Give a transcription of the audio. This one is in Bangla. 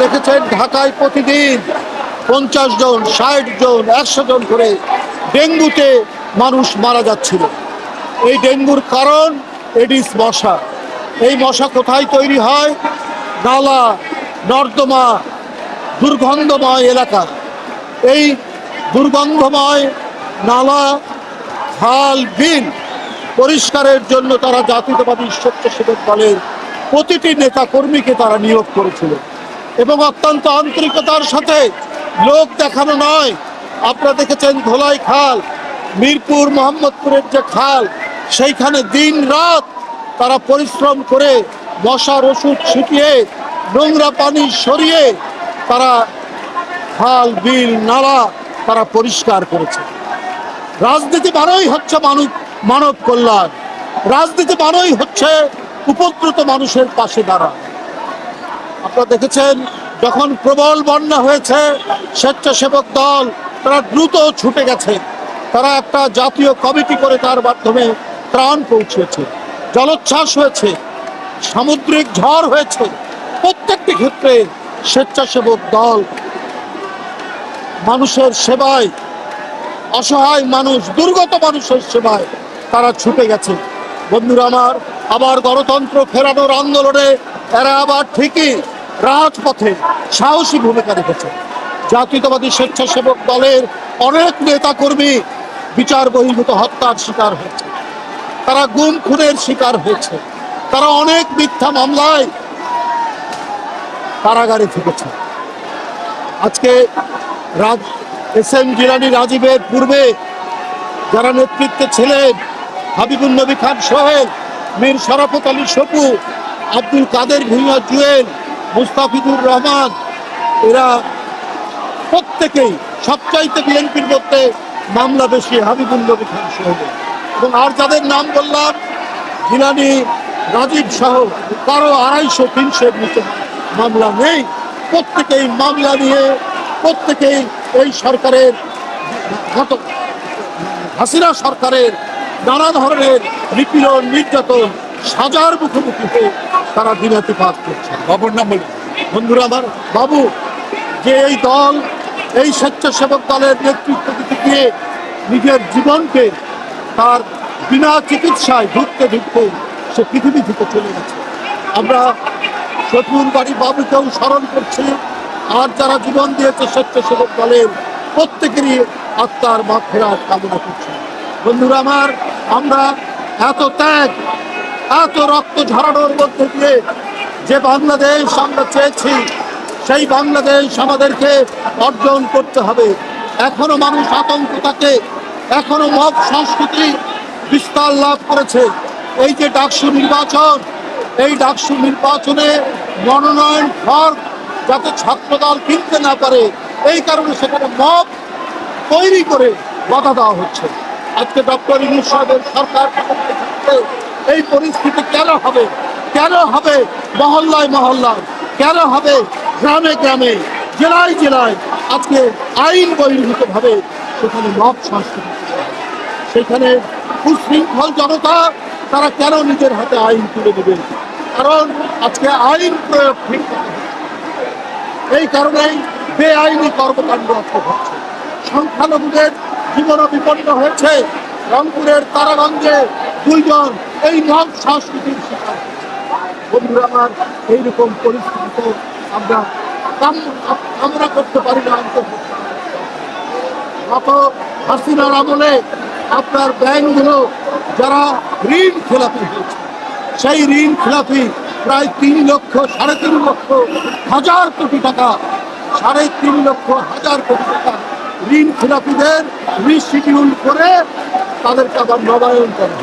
দেখেছেন ঢাকায় প্রতিদিন পঞ্চাশ জন, ষাট জন, একশো জন করে ডেঙ্গুতে মানুষ মারা যাচ্ছিল। এই ডেঙ্গুর কারণ এডিস মশা। এই মশা কোথায় তৈরি হয়? নালা, নর্দমা, দুর্গন্ধময় এলাকা। এই দুর্গন্ধময় নালা, খাল, বিল পরিষ্কারের জন্য তারা জাতীয়তাবাদী স্বেচ্ছাসেবক দলের প্রতিটি নেতা কর্মীকে তারা নিয়োগ করেছিল। এবং অত্যন্ত আন্তরিকতার সাথে লোক দেখানো নয়। আপনারা দেখেছেন ধোলাই খাল, মিরপুর, মোহাম্মদপুরের যে খাল, সেইখানে দিন রাত তারা পরিশ্রম করে মশার ওষুধ ছিটিয়ে, নোংরা পানি সরিয়ে তারা খাল, বিল, নালা তারা পরিষ্কার করেছে। রাজনীতি মানেই হচ্ছে মানব মানব কল্যাণ। রাজনীতি মানেই হচ্ছে উপদ্রুত মানুষের পাশে দাঁড়া আপনারা দেখেছেন, যখন প্রবল বন্যা হয়েছে, স্বেচ্ছাসেবক দল তারা দ্রুত ছুটে গেছে। তারা একটা জাতীয় কমিটি করে তার মাধ্যমে ত্রাণ পৌঁছেছে। জলোচ্ছ্বাস হয়েছে, সামুদ্রিক ঝড় হয়েছে। প্রত্যেকটি ক্ষেত্রে স্বেচ্ছাসেবক দল মানুষের সেবায়, অসহায় মানুষ, দুর্গত মানুষের সেবায় তারা ছুটে গেছে। বন্ধুরা আমার, আবার গণতন্ত্র ফেরানোর আন্দোলনে এরা আবার ঠিকই রাজপথে সাহসী ভূমিকা রেখেছে। জাতীয়তাবাদী স্বেচ্ছাসেবক দলের অনেক নেতা কর্মী বিচার বহির্ভূত হত্যার শিকার হয়েছে। তারা গুম খুনের শিকার হয়েছে। তারা অনেক মিথ্যা মামলায় কারাগারে থেকেছে আজকে এস এম জিলানি রাজীবের পূর্বে যারা নেতৃত্বে ছিলেন হাবিবুল নবী খান সোহেল, মীর শরাফত আলী সপু, আব্দুল কাদের ভুঁইয়া জুয়েল মুস্তাফিজুর রহমান, এরা প্রত্যেকেই, সবচাইতে বিএনপির মধ্যে মামলা বেশি, হাবিবুল নবী খান সোহেল এবং আর যাদের নাম বললাম, জিলানি রাজীব সহ কারও আড়াইশো তিনশোর নিচে মামলা নেই। প্রত্যেকেই মামলা নিয়ে, প্রত্যেকেই এই সরকারের গত হাসিনা সরকারের নানা ধরনের নিপীড়ন, নির্যাতন, সাজার মুখোমুখি হয়ে তারা দিনাতিপাত করছে। বাবুর নাম বলুন। বন্ধুরা আমার, বাবু, যে এই দল, এই স্বেচ্ছাসেবক দলের নেতৃত্ব দিতে গিয়ে নিজের জীবনকে তার বিনা চিকিৎসায় ঢুকতে ঢুকতে সে পৃথিবী থেকে চলে গেছে। আমরা শত্রুর বাড়ি বাবুকেও স্মরণ করছি। আর যারা জীবন দিয়েছে স্বেচ্ছাসেবক দলের, প্রত্যেকেরই আত্মার মা ফেরার কামনা করছি। বন্ধুরা আমার, আমরা এত ত্যাগ এত রক্ত ঝরানোর মধ্যে দিয়ে যে বাংলাদেশ আমরা চেয়েছি, সেই বাংলাদেশ আমাদেরকে অর্জন করতে হবে। এখনও মানুষ আতঙ্ক থাকে, এখনও মব সংস্কৃতি বিস্তার লাভ করেছে। এই যে ডাকসু নির্বাচন, এই ডাকসু নির্বাচনে মনোনয়ন ফর্ম যাতে ছাত্রদল কিনতে না পারে, এই কারণে সেখানে মব তৈরি করে বাধা দেওয়া হচ্ছে। আজকে ডক্টর ইউনুস সাহেবের সরকার এই পরিস্থিতি কেন হবে? কেন হবে মহল্লায় মহল্লায় কেন হবে গ্রামে গ্রামে? জেলায় জেলায় আজকে আইন বহির্ভূতভাবে সেখানে মব সংস্কৃতি সেখানে উশৃঙ্খল জনতা, তারা কেন নিজের হাতে আইন তুলে দেবে? কারণ আজকে আইন প্রয়োগ ঠিক মতো। এই কারণেই বেআইনি কর্মকাণ্ড আজকে ঘটছে। সংখ্যালঘুদের জীবনও বিপন্ন হয়েছে। রংপুরের তারাগঞ্জে দুইজন এই মব সংস্কৃতির শিকার। বন্ধুরা আমার, এইরকম পরিস্থিতিতে আমরা কামনা করতে পারি না অন্তর্ভুক্ত হাসিনার আমলে আপনার ব্যাংকগুলো যারা ঋণ খেলাপি সেই ঋণ খেলাপি প্রায় তিন লক্ষ, সাড়ে তিন লক্ষ, হাজার কোটি টাকা, সাড়ে তিন লক্ষ, হাজার কোটি টাকা ঋণ খেলাপিদের রিশিডিউল করে তাদেরকে আবার নবায়ন করা।